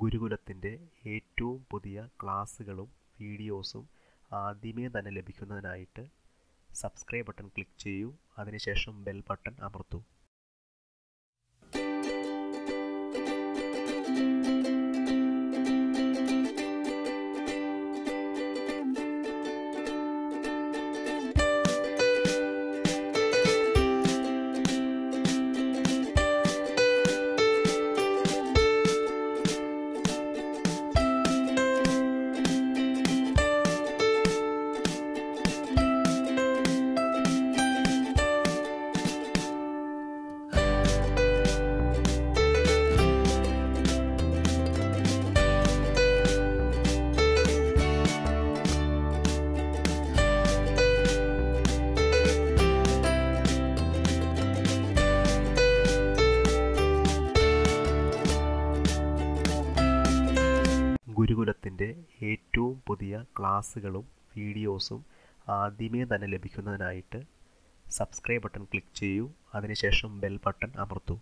ഗുരുകുലത്തിന്റെ ഏറ്റവും പുതിയ ക്ലാസ്സുകളും വീഡിയോസും ആദ്യമേ തന്നെ ലഭിക്കുന്നതിനായിട്ട് സബ്സ്ക്രൈബ് ബട്ടൺ ക്ലിക്ക് ചെയ്യൂ. അതിനുശേഷം ബെൽ ബട്ടൺ അമർത്തൂ. ഗുരുകുലത്തിന്റെ ഏറ്റവും പുതിയ ക്ലാസ്സുകളും വീഡിയോസും ആദ്യമേ തന്നെ ലഭിക്കുന്നതിനായിട്ട് സബ്സ്ക്രൈബ് ബട്ടൺ ക്ലിക്ക് ചെയ്യൂ. അതിനുശേഷം ബെൽ ബട്ടൺ അമർത്തൂ.